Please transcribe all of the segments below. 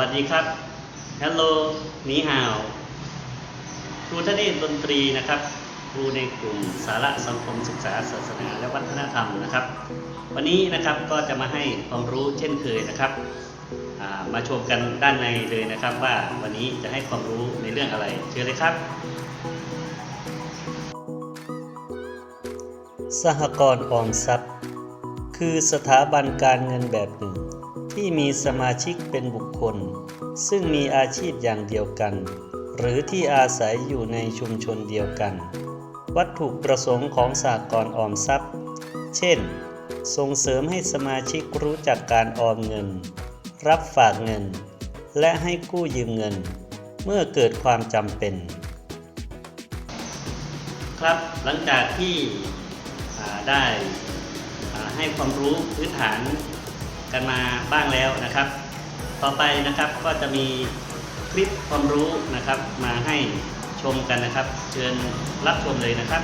วัสดีครับ Hello นีฮาว ครูทเนศดนตรีนะครับ ครูในกลุ่มสาระสังคมศึกษาศาสนาและวัฒนธรรมนะครับ วันนี้นะครับก็จะมาให้ความรู้เช่นเคยนะครับามาชมกันด้านในเลยนะครับ ว่าวันนี้จะให้ความรู้ในเรื่องอะไร เชิญเลยครับ สหกรณ์ออมทรัพย์ คือสถาบันการเงินแบบหนึ่ง ที่มีสมาชิกเป็นบุคคล ซึ่งมีอาชีพอย่างเดียวกัน หรือที่อาศัยอยู่ในชุมชนเดียวกัน วัตถุประสงค์ของสหกรณ์ออมทรัพย์ เช่น ส่งเสริมให้สมาชิกรู้จักการออมเงิน รับฝากเงิน และให้กู้ยืมเงิน เมื่อเกิดความจำเป็น ครับหลังจากที่ได้ให้ความรู้พื้นฐาน กันมาบ้างแล้วนะครับ ต่อไปนะครับก็จะมีคลิปความรู้นะครับ มาให้ชมกันนะครับ เชิญรับชมเลยนะครับ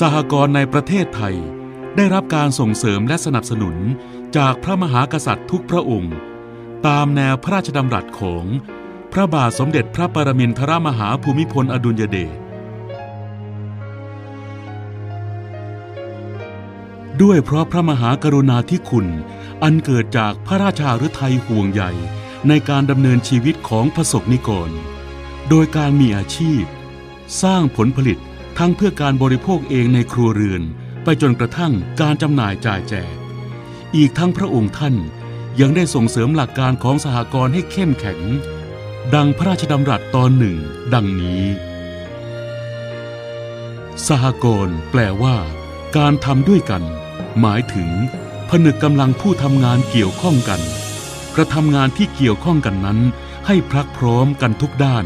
สหกรณ์ในประเทศไทย ได้รับการส่งเสริมและสนับสนุนจากพระมหากษัตริย์ทุกพระองค์ ตามแนวพระราชดำรัสของ พระบาทสมเด็จพระปรมินทรมหาภูมิพลอดุลยเดช ด้วยเพราะพระมหากรุณาธิคุณ อันเกิดจากพระราชาฤทัยห่วงใยในการดำเนินชีวิตของประสบนิกร โดยการมีอาชีพ สร้างผลผลิตทั้งเพื่อการบริโภคเองในครัวเรือน ไปจนกระทั่งการจำหน่ายจ่ายแจก อีกทั้งพระองค์ท่านยังได้ส่งเสริมหลักการของสหกรณ์ให้เข้มแข็ง ดังพระราชดำรัสตอนหนึ่ง ดังนี้ สหกรณ์แปลว่า การทำด้วยกัน หมายถึง ผนึกกำลังผู้ทำงานเกี่ยวข้องกัน กระทำงานที่เกี่ยวข้องกันนั้น ให้พรักพร้อมกันทุกด้าน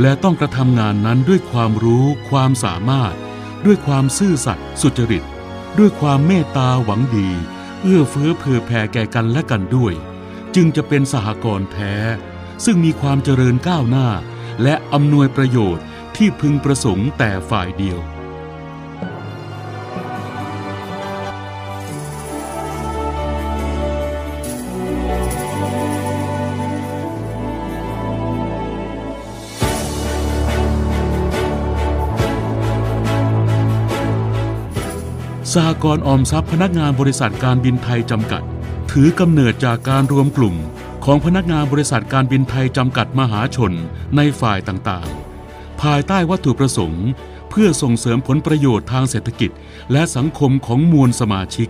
และต้องกระทำงานนั้นด้วยความรู้ ความสามารถ ด้วยความซื่อสัตย์สุจริต ด้วยความเมตตาหวังดี เอื้อเฟื้อเผื่อแผ่แก่กันและกันด้วย จึงจะเป็นสหกรณ์แท้ ซึ่งมีความเจริญก้าวหน้า และอำนวยประโยชน์ที่พึงประสงค์แต่ฝ่ายเดียว สหกรณ์ออมทรัพย์พนักงานบริษัทการบินไทยจำกัด ถือกำเนิดจากการรวมกลุ่มของพนักงานบริษัทการบินไทยจำกัดมหาชนในฝ่ายต่างๆ ภายใต้วัตถุประสงค์ เพื่อส่งเสริมผลประโยชน์ทางเศรษฐกิจ และสังคมของมวลสมาชิก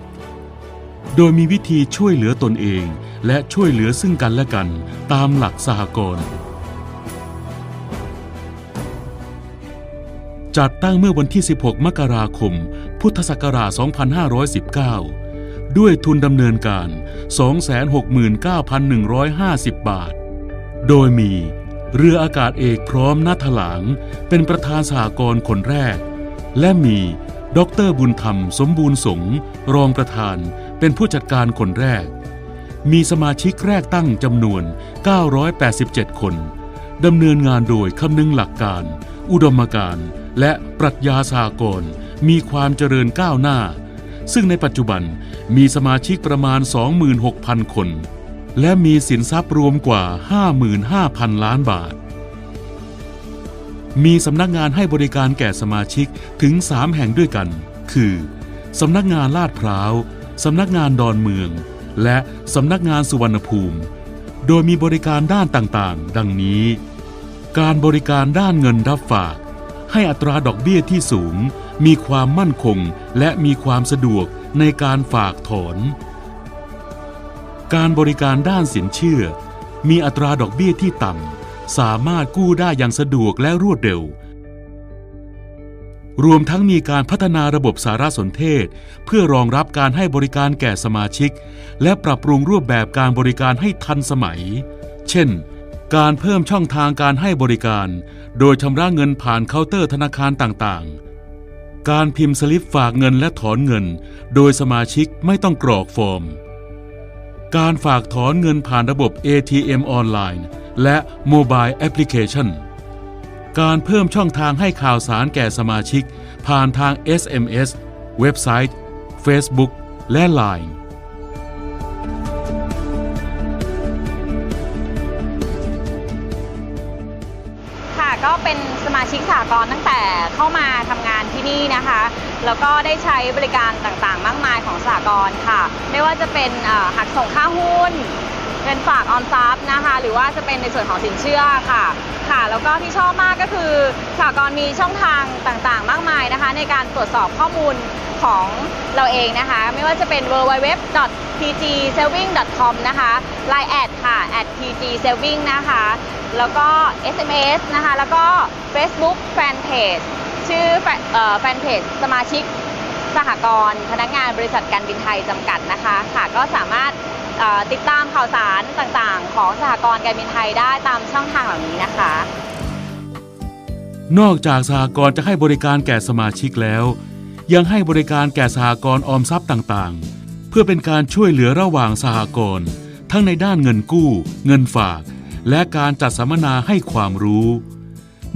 โดยมีวิธีช่วยเหลือตนเอง และช่วยเหลือซึ่งกันและกันตามหลักสหกรณ์จัดตั้งเมื่อวันที่ 16 มกราคม พุทธศักราช 2519 ด้วยทุนดำเนินการ 269,150 บาท โดยมีเรืออากาศเอกพร้อมนัทหลาง เป็นประธานสหกรณ์คนแรก และมีดอกเตอรบุญธรรมสมบูรณ์สงรองประธานเป็นผู้จัดการคนแรก มีสมาชิกแรกตั้งจำนวน 987 คน ดำเนินงานโดยคำนึงหลักการ อุดมการณ์และปรัชญาสากล มีความเจริญก้าวหน้า ซึ่งในปัจจุบันมีสมาชิกประมาณ 26,000 คน และมีสินทรัพย์รวมกว่า 55,000 ล้านบาท มีสำนักงานให้บริการแก่สมาชิกถึง 3 แห่งด้วยกัน คือสำนักงานลาดพร้าว สำนักงานดอนเมือง และสำนักงานสุวรรณภูมิ โดยมีบริการด้านต่างๆ ดังนี้ การบริการด้านเงินรับฝาก ให้อัตราดอกเบี้ยที่สูงมีความมั่นคงและมีความสะดวกในการฝากถอน การบริการด้านสินเชื่อ มีอัตราดอกเบี้ยที่ต่ำ สามารถกู้ได้อย่างสะดวกและรวดเร็ว รวมทั้งมีการพัฒนาระบบสารสนเทศ เพื่อรองรับการให้บริการแก่สมาชิก และปรับปรุงรูปแบบการบริการให้ทันสมัย เช่นการเพิ่มช่องทางการให้บริการ โดยชำระเงินผ่านเคาน์เตอร์ธนาคารต่างๆ การพิมพ์สลิปฝากเงินและถอนเงิน โดยสมาชิกไม่ต้องกรอกฟอร์ม การฝากถอนเงินผ่านระบบ ATM ออนไลน์ และโมบายแอปพลิเคชันการเพิ่มช่องทางให้ข่าวสารแก่สมาชิก ผ่านทาง SMS เว็บไซต์ Facebook และ Line ก็เป็นสมาชิกสากลตั้งแต่เข้ามาทำงานที่นี่นะคะ แล้วก็ได้ใช้บริการต่างๆ มากมายของสากลค่ะ ไม่ว่าจะเป็นหักส่งค่าหุ้น เงินฝากออมทรัพย์นะคะ หรือว่าจะเป็นในส่วนของสินเชื่อค่ะค่ะ แล้วก็ที่ชอบมากก็คือสากลมีช่องทางต่างๆ มากมายนะคะ ในการตรวจสอบข้อมูลของเราเองนะคะ ไม่ว่าจะเป็น www.pgsaving.com นะคะ Line แอดค่ะ @pgsaving นะคะ แล้วก็ SMS นะคะ แล้วก็ Facebook Fanpage ชื่อแฟนเพจสมาชิกสหกรณ์พนักงานบริษัทการบินไทยจำกัดนะคะ ค่ะก็สามารถ ติดตามข่าวสารต่างๆ ของสหกรณ์การบินไทยได้ตามช่องทางเหล่านี้นะคะ นอกจากสหกรณ์จะให้บริการแก่สมาชิกแล้ว ยังให้บริการแก่สหกรณ์ออมทรัพย์ต่างๆ เพื่อเป็นการช่วยเหลือระหว่างสหกรณ์ทั้งในด้านเงินกู้ เงินฝาก และการจัดสัมมนาให้ความรู้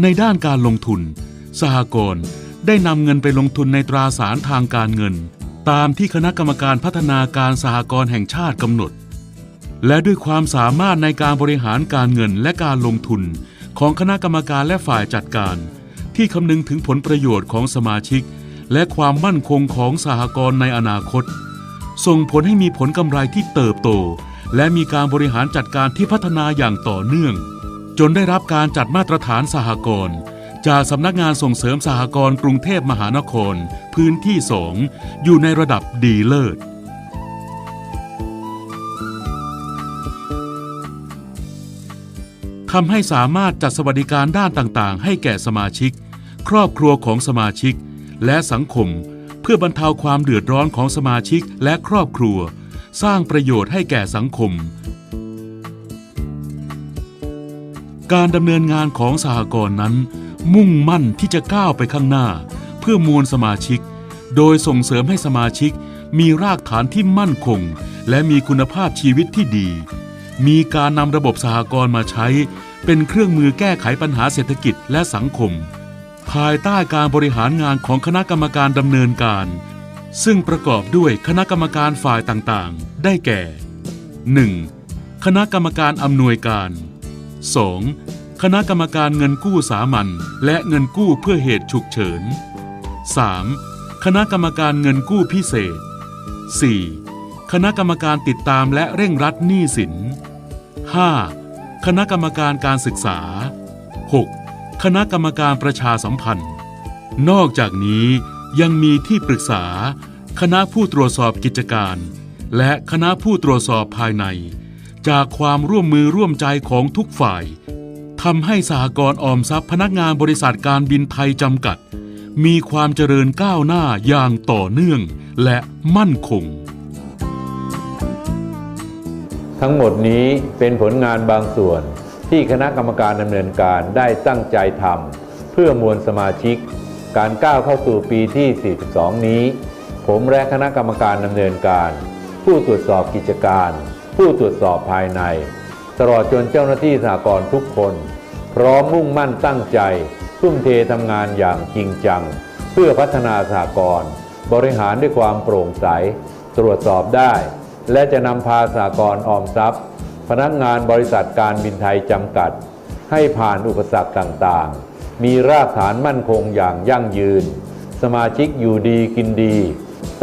ในด้านการลงทุน สหกรณ์ได้นำเงินไปลงทุนในตราสารทางการเงิน ตามที่คณะกรรมการพัฒนาการสหกรณ์แห่งชาติกำหนด และด้วยความสามารถในการบริหารการเงินและการลงทุนของคณะกรรมการและฝ่ายจัดการ ที่คำนึงถึงผลประโยชน์ของสมาชิก และความมั่นคงของสหกรณ์ในอนาคต ส่งผลให้มีผลกำไรที่เติบโต และมีการบริหารจัดการที่พัฒนาอย่างต่อเนื่อง จนได้รับการจัดมาตรฐานสหกรณ์ จากสำนักงานส่งเสริมสหกรณ์กรุงเทพมหานคร พื้นที่2อยู่ในระดับดีเลิศทำให้สามารถจัดสวัสดิการด้านต่างๆ ให้แก่สมาชิก ครอบครัวของสมาชิก และสังคม เพื่อบรรเทาความเดือดร้อนของสมาชิกและครอบครัว สร้างประโยชน์ให้แก่สังคม การดำเนินงานของสหกรณ์นั้น มุ่งมั่นที่จะก้าวไปข้างหน้า เพื่อมวลสมาชิก โดยส่งเสริมให้สมาชิกมีรากฐานที่มั่นคง และมีคุณภาพชีวิตที่ดี มีการนำระบบสหกรณ์มาใช้ เป็นเครื่องมือแก้ไขปัญหาเศรษฐกิจและสังคม ภายใต้การบริหารงานของคณะกรรมการดำเนินการ ซึ่งประกอบด้วยคณะกรรมการฝ่ายต่างๆ ได้แก่ 1. คณะกรรมการอำนวยการ 2. คณะกรรมการเงินกู้สามัญและเงินกู้เพื่อเหตุฉุกเฉิน 3. คณะกรรมการเงินกู้พิเศษ 4. คณะกรรมการติดตามและเร่งรัดหนี้สิน 5. คณะกรรมการการศึกษา 6. คณะกรรมการประชาสัมพันธ์ นอกจากนี้ยังมีที่ปรึกษา คณะผู้ตรวจสอบกิจการ และคณะผู้ตรวจสอบภายใน จากความร่วมมือร่วมใจของทุกฝ่าย ทำให้สหกรณ์ออมทรัพย์พนักงานบริษัทการบินไทยจำกัด มีความเจริญก้าวหน้าอย่างต่อเนื่องและมั่นคง ทั้งหมดนี้เป็นผลงานบางส่วน ที่คณะกรรมการดำเนินการได้ตั้งใจทำเพื่อมวลสมาชิก การก้าวเข้าสู่ปีที่ 42 นี้ ผมและคณะกรรมการดำเนินการ ผู้ตรวจสอบกิจการ ผู้ตรวจสอบภายในตลอดจนเจ้าหน้าที่สากลทุกคน พร้อมมุ่งมั่นตั้งใจ ทุ่มเททำงานอย่างจริงจัง เพื่อพัฒนาสากลบริหารด้วยความโปร่งใส ตรวจสอบได้ และจะนำพาสากลออมทรัพย์ พนักงานบริษัทการบินไทยจำกัด ให้ผ่านอุปสรรคต่างๆ มีรากฐานมั่นคงอย่างยั่งยืน สมาชิกอยู่ดีกินดี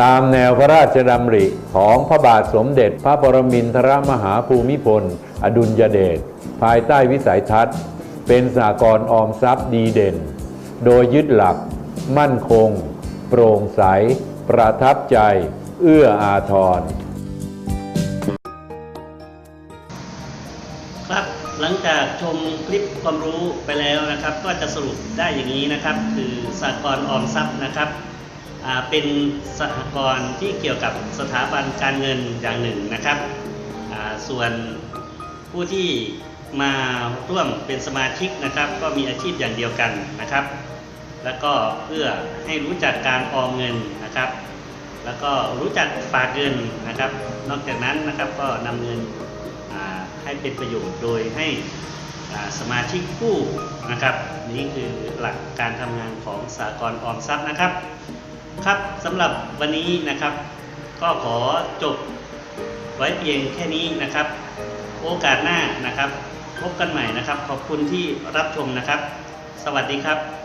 ตามแนวพระราชดำริของพระบาทสมเด็จพระปรมินทรมหาภูมิพล อดุลยเดชภายใต้วิสัยทัศน์ เป็นสากลออมทรัพย์ดีเด่น โดยยึดหลัก มั่นคง โปร่งใส ประทับใจ เอื้ออาทร ครับหลังจากชมคลิปความรู้ไปแล้วนะครับ ก็จะสรุปได้อย่างนี้นะครับ คือสหกรณ์ออมทรัพย์นะครับเป็นสหกรณ์ที่เกี่ยวกับสถาบันการเงินอย่างหนึ่งนะครับ ส่วนผู้ที่ มาร่วมเป็นสมาชิกนะครับ ก็มีอาชีพอย่างเดียวกันนะครับ แล้วก็เพื่อให้รู้จักการออมเงินนะครับ แล้วก็รู้จักฝากเงินนะครับ นอกจากนั้นนะครับก็นำเงินให้เป็นประโยชน์โดยให้สมาชิกกู้นะครับ นี่คือหลักการทำงานของสากลออมทรัพย์นะครับ ครับสำหรับวันนี้นะครับ ก็ขอจบไว้เพียงแค่นี้นะครับ โอกาสหน้านะครับ พบกันใหม่นะครับ ขอบคุณที่รับชมนะครับ สวัสดีครับ